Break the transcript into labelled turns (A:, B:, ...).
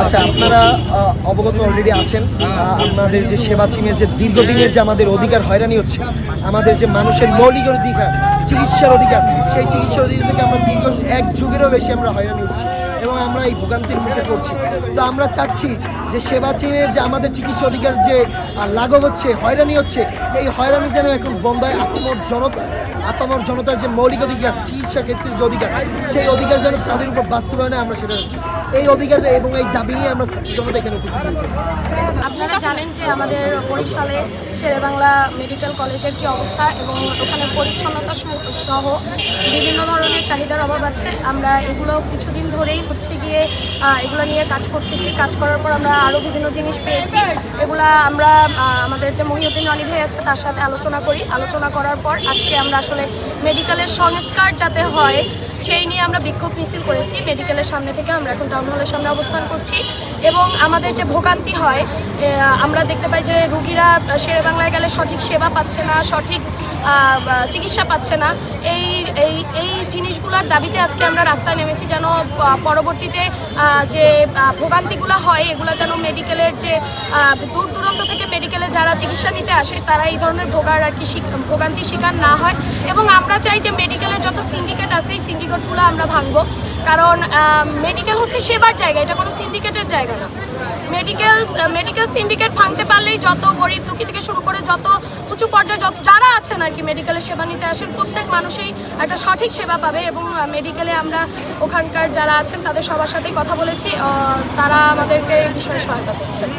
A: আচ্ছা আপনারা অবগত অলরেডি আছেন। আপনাদের যে সেবা চিমের যে দীর্ঘদিনের যে আমাদের অধিকার হয়রানি হচ্ছে, আমাদের যে মানুষের মৌলিক অধিকার, চিকিৎসার অধিকার, সেই চিকিৎসার অধিকার থেকে আমরা দীর্ঘ এক যুগেরও বেশি আমরা হয়রানি হচ্ছি। আমরা এই ভোগান্তির মুখে পড়ছি। তো আমরা চাচ্ছি যে সেবা চিমের যে আমাদের চিকিৎসা অধিকার যে লাঘব হচ্ছে, হয়রানি হচ্ছে, এই হয়রানি যেন এখন বোম্বাই আপামর জনতা, আপামর জনতার যে মৌলিক অধিকার, চিকিৎসা ক্ষেত্রের যে অধিকার, সেই অধিকার যেন তাদের উপর বাস্তবায়নে আমরা সেটা চাচ্ছি। এই অধিকার এবং এই দাবি নিয়ে আমরা জনতা এখানে উপস্থিত
B: আপনারা জানেন যে আমাদের বরিশালে শেরেবাংলা মেডিকেল কলেজের কি অবস্থা এবং ওখানে পরিচ্ছন্নতা সহ বিভিন্ন ধরনের চাহিদার অভাব আছে। আমরা এগুলো কিছুদিন ধরেই হচ্ছে গিয়ে এগুলো নিয়ে কাজ করতেছি। কাজ করার পর আমরা আরও বিভিন্ন জিনিস পেয়েছি। এগুলা আমরা আমাদের যে মহিউদ্দিন রনি ভাই আছে, তার সাথে আলোচনা করি। আলোচনা করার পর আজকে আমরা আসলে মেডিকেলের সংস্কার যাতে হয়, সেই নিয়ে আমরা বিক্ষোভ মিছিল করেছি। মেডিকেলের সামনে থেকে আমরা এখন টাউন হলের সামনে অবস্থান করছি। এবং আমাদের যে ভোগান্তি হয় আমরা দেখতে পাই যে রুগীরা শেরে বাংলায় গেলে সঠিক সেবা পাচ্ছে না, সঠিক চিকিৎসা পাচ্ছে না। এই এই এই জিনিসগুলোর দাবিতে আজকে আমরা রাস্তায় নেমেছি যেন পরবর্তীতে যে ভোগান্তিগুলো হয়, এগুলো যেন মেডিকেলের যে দূর দূরান্ত থেকে মেডিকেলে যারা চিকিৎসা নিতে আসে, তারা এই ধরনের ভোগার আর কি ভোগান্তির শিকার না হয়। এবং আমরা চাই যে মেডিকেলের যত সিন্ডিকেট আছে, এই সিন্ডিকেটগুলো আমরা ভাঙবো। কারণ মেডিকেল হচ্ছে সেবার জায়গা, এটা কোনো সিন্ডিকেটের জায়গা না। মেডিকেল মেডিকেল সিন্ডিকেট ভাঙতে পারলেই যত গরিব দুঃখী থেকে শুরু করে যত উঁচু পর্যায়ে যত যারা আছেন আর কি মেডিকেলে সেবা নিতে আসেন, প্রত্যেক মানুষই একটা সঠিক সেবা পাবে এবং মেডিকেলে আমরা ওখানকার যারা আছেন তাদের সবার সাথেই কথা বলেছি তারা আমাদেরকে এই বিষয়ে সহায়তা করছেন।